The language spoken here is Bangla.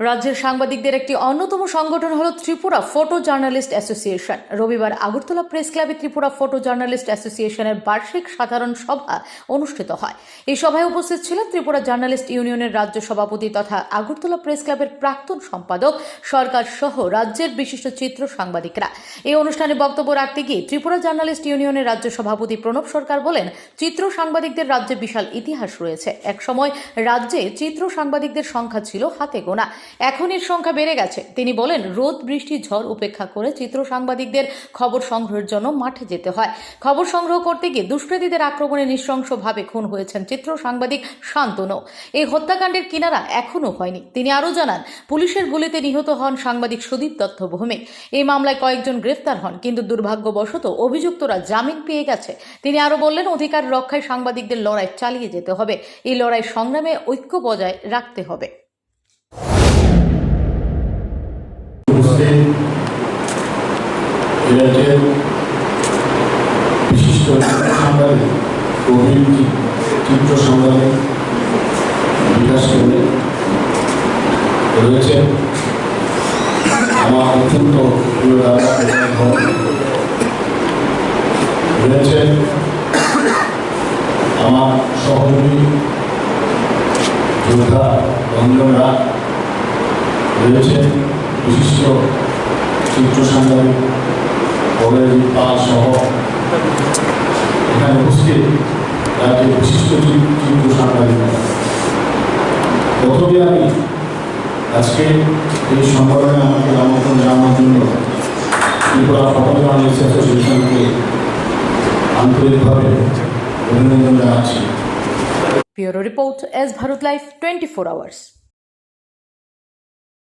রাজ্যের সাংবাদিকদের একটি অন্যতম সংগঠন হল ত্রিপুরা ফটো জার্নালিস্ট অ্যাসোসিয়েশন। রবিবার আগরতলা প্রেস ক্লাবে ত্রিপুরা ফটো জার্নালিস্ট অ্যাসোসিয়েশনের বার্ষিক সাধারণ সভা অনুষ্ঠিত হয়। এই সভায় উপস্থিত ছিলেন ত্রিপুরা জার্নালিস্ট ইউনিয়নের রাজ্য সভাপতি তথা আগরতলা প্রেস ক্লাবের প্রাক্তন সম্পাদক, সরকার সহ রাজ্যের বিশিষ্ট চিত্র সাংবাদিকরা। এই অনুষ্ঠানে বক্তব্য রাখতে গিয়ে ত্রিপুরা জার্নালিস্ট ইউনিয়নের রাজ্য সভাপতি প্রণব সরকার বলেন, চিত্র সাংবাদিকদের রাজ্যে বিশাল ইতিহাস রয়েছে। একসময় রাজ্যে চিত্র সাংবাদিকদের সংখ্যা ছিল হাতে গোনা। এখন এর সংখ্যা বেড়ে গেছে। তিনি বলেন, রোদ, বৃষ্টি, ঝড় উপেক্ষা করে চিত্র সাংবাদিকদের খবর সংগ্রহের জন্য মাঠে যেতে হয়। খবর সংগ্রহ করতে গিয়ে দুষ্কৃতীদের আক্রমণে নৃশংসভাবে খুন হয়েছেন চিত্র সাংবাদিক শান্তনু। এই হত্যাকাণ্ডের কিনারা এখনও হয়নি। তিনি আরও জানান, পুলিশের গুলিতে নিহত হন সাংবাদিক সুদীপ দত্ত ভৌমিক। এই মামলায় কয়েকজন গ্রেফতার হন, কিন্তু দুর্ভাগ্যবশত অভিযুক্তরা জামিন পেয়ে গেছে। তিনি আরও বললেন, অধিকার রক্ষায় সাংবাদিকদের লড়াই চালিয়ে যেতে হবে। এই লড়াই সংগ্রামে ঐক্য বজায় রাখতে হবে। এরাজ্যের বিশিষ্ট সাংবাদিক প্রবীণ চিত্র সাংবাদিক বিকাশ কেন্দ্রে রয়েছেন আমার অত্যন্ত প্রিয় দাদা রয়েছেন আমার সহযোগী যোদ্ধা রঞ্জন রায় রয়েছেন বিশিষ্ট চিত্র সাংবাদিক উপস্থিত রাজ্যের বিশিষ্ট চিত্র সাংবাদিক প্রথমে আমি আজকে এই সম্মেলনে আমাকে আমন্ত্রণ জানানোর জন্য ত্রিপুরা ফটো অ্যাসোসিয়েশনকে আন্তরিকভাবে অভিনন্দন জানাচ্ছি। Bureau report S Bharat life twenty four hours.